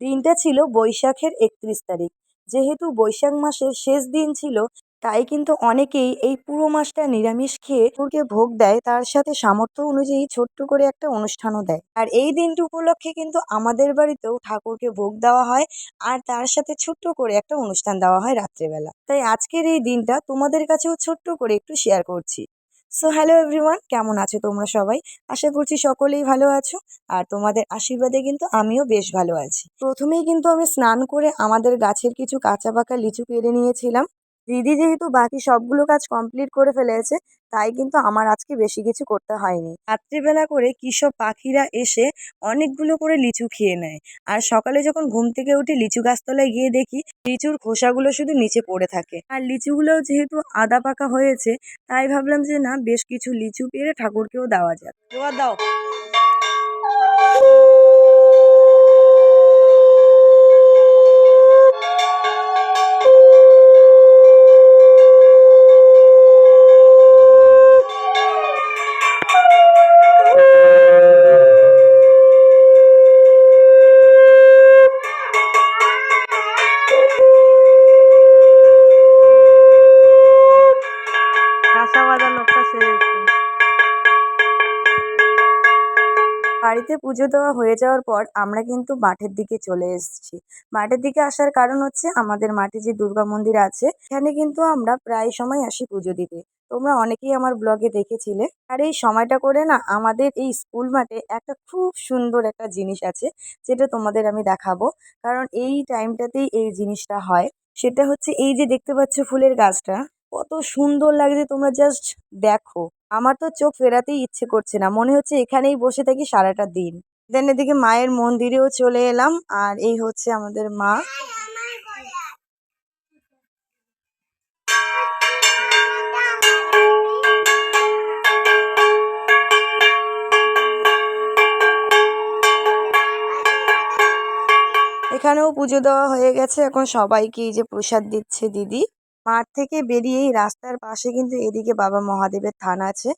দিনটা ছিল বৈশাখের একত্রিশ তারিখ। যেহেতু বৈশাখ মাসের শেষ দিন ছিল, তাই কিন্তু অনেকেই এই পুরো মাসটা নিরামিষ খেয়ে ঠাকুরকে ভোগ দেয়, তার সাথে সামর্থ্য অনুযায়ী ছোট্ট করে একটা অনুষ্ঠানও দেয়। আর এই দিনটি উপলক্ষে কিন্তু আমাদের বাড়িতেও ঠাকুরকে ভোগ দেওয়া হয়, আর তার সাথে ছোট্ট করে একটা অনুষ্ঠান দেওয়া হয় রাত্রেবেলা। তাই আজকের এই দিনটা তোমাদের কাছেও ছোট্ট করে একটু শেয়ার করছি। সো হ্যালো এভরিওয়ান কেমন আছো তোমরা সবাই? আশা করছি সকলেই ভালো আছো, আর তোমাদের আশীর্বাদে কিন্তু আমিও বেশ ভালো আছি। প্রথমেই কিন্তু আমি স্নান করে আমাদের গাছের কিছু কাঁচা পাকা লিচু কেড়ে নিয়েছিলাম। দিদি যেহেতু বাকি সবগুলো কাজ কমপ্লিট করে ফেলেছে, তাই কিন্তু আমার আজকে বেশি কিছু করতে হয়নি। রাত্রিবেলা করে কী সব পাখিরা এসে অনেকগুলো করে লিচু খেয়ে নেয়। আর সকালে যখন ঘুম থেকে উঠে লিচু গাছতলায় গিয়ে দেখি লিচুর খোসাগুলো শুধু নিচে পড়ে থাকে। আর লিচুগুলোও যেহেতু আদা পাকা হয়েছে, তাই ভাবলাম যে না, বেশ কিছু লিচু পেরে ঠাকুরকেও দেওয়া যাক। জোয়ার দাও। বাড়িতে পুজো দেওয়া হয়ে যাওয়ার পর আমরা কিন্তু মাঠের দিকে চলে এসেছি। মাঠের দিকে আসার কারণ হচ্ছে আমাদের মাঠে যে দুর্গা মন্দির আছে, এখানে কিন্তু আমরা প্রায় সময় আসি পুজো দিতে। তোমরা অনেকেই আমার ব্লগে দেখেছিলে। আর এই সময়টা করে না আমাদের এই স্কুল মাঠে একটা খুব সুন্দর একটা জিনিস আছে, যেটা তোমাদের আমি দেখাবো। কারণ এই টাইমটাতেই এই জিনিসটা হয়। সেটা হচ্ছে এই যে দেখতে পাচ্ছ ফুলের গাছটা কত সুন্দর লাগছে তোমরা জাস্ট দেখো। আমার তো চোখ ফেরাতেই ইচ্ছে করছে না। মনে হচ্ছে এখানেই বসে থাকি সারাটা দিন। দেন এদিকে মায়ের মন্দিরেও চলে এলাম আর এই হচ্ছে আমাদের মা। এখানেও পুজো দেওয়া হয়ে গেছে। এখন সবাইকে এই যে প্রসাদ দিচ্ছে দিদি। মাঠ থেকে বেরিয়েই রাস্তার পাশে কিন্তু এদিকে বাবা মহাদেবের থান আছে।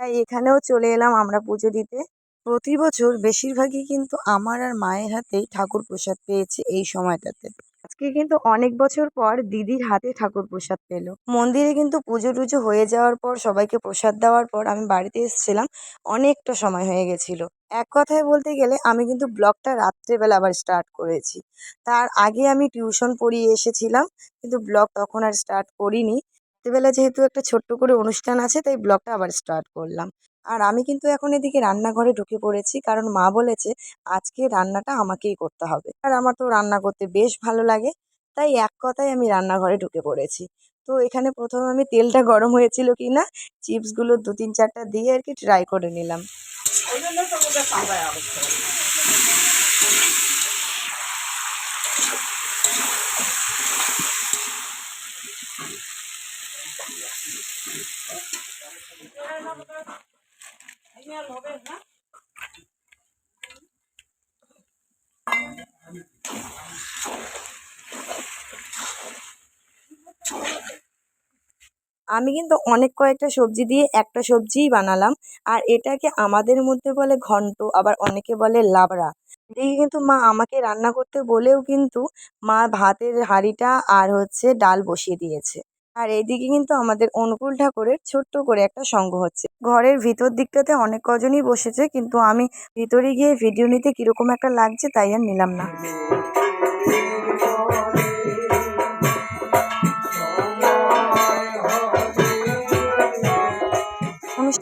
তাই এখানেও চলে এলাম আমরা পুজো দিতে। প্রতি বছর বেশিরভাগই কিন্তু আমার আর মায়ের হাতেই ঠাকুর প্রসাদ পেয়েছি এই সময়টাতে। আজকে কিন্তু অনেক বছর পর দিদির হাতে ঠাকুর প্রসাদ পেল। মন্দিরে কিন্তু পুজো টুজো হয়ে যাওয়ার পর সবাইকে প্রসাদ দেওয়ার পর আমি বাড়িতে এসেছিলাম। অনেকটা সময় হয়ে গেছিল। এক কথায় বলতে গেলে আমি কিন্তু ব্লগটা রাত্রেবেলা আবার স্টার্ট করেছি। তার আগে আমি টিউশন পড়িয়ে এসেছিলাম, কিন্তু ব্লগ তখন আর স্টার্ট করিনি। রাত্রেবেলা যেহেতু একটা ছোট্ট করে অনুষ্ঠান আছে, তাই ব্লগটা আবার স্টার্ট করলাম। আর আমি কিন্তু এখন এদিকে রান্নাঘরে ঢুকে পড়েছি, কারণ মা বলেছে, আজকে রান্নাটা আমাকেই করতে হবে। আর আমার তো রান্না করতে বেশ ভালো লাগে। তাই এক কথায় আমি রান্নাঘরে ঢুকে পড়েছি। তো এখানে প্রথম আমি তেলটা গরম হয়েছিল কি না চিপসগুলো দু তিন চারটা দিয়ে আর কি ট্রাই করে নিলাম। আমি কিন্তু অনেক কয়েকটা সবজি দিয়ে একটা সবজিই বানালাম। আর এটাকে আমাদের মধ্যে বলে ঘন্ট, আবার অনেকে বলে লাবড়া। এদিকে কিন্তু মা আমাকে রান্না করতে বলেও কিন্তু মা ভাতের হাঁড়িটা আর হচ্ছে ডাল বসিয়ে দিয়েছে। আর এইদিকে কিন্তু আমাদের অনুকূল ঠাকুরের ছোট্ট করে একটা সঙ্গ হচ্ছে। ঘরের ভিতর দিকটাতে অনেক কজনই বসেছে, কিন্তু আমি ভিতরে গিয়ে ভিডিও নিতে কীরকম একটা লাগছে তাই আর নিলাম না।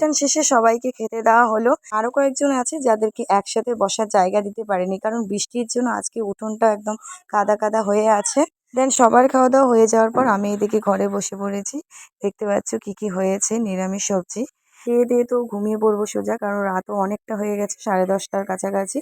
অনুষ্ঠান শেষে সবাইকে খেতে দেওয়া হলো। আরও কয়েকজন আছে যাদেরকে একসাথে বসার জায়গা দিতে পারেনি, কারণ বৃষ্টির জন্য আজকে উঠোনটা একদম কাদা কাদা হয়ে আছে। দেন সবার খাওয়া দাওয়া হয়ে যাওয়ার পর আমি এদিকে ঘরে বসে পড়েছি। দেখতে পাচ্ছ কি কি হয়েছে, নিরামিষ সবজি। খেয়ে দিয়ে তো ঘুমিয়ে পড়ব সোজা, কারণ রাতও অনেকটা হয়ে গেছে, সাড়ে দশটার কাছাকাছি।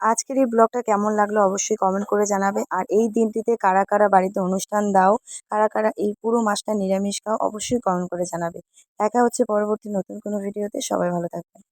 আজকের এই ব্লগটা কেমন লাগল অবশ্যই কমেন্ট করে জানাবে। আর এই দিনটিতে কারা কারা বাড়িতে অনুষ্ঠান দাও, কারা কারা এই পুরো মাসটা নিরামিষ খাও, অবশ্যই কমেন্ট করে জানাবে। দেখা হচ্ছে পরবর্তী নতুন কোনো ভিডিওতে সবাই ভালো থাকবেন।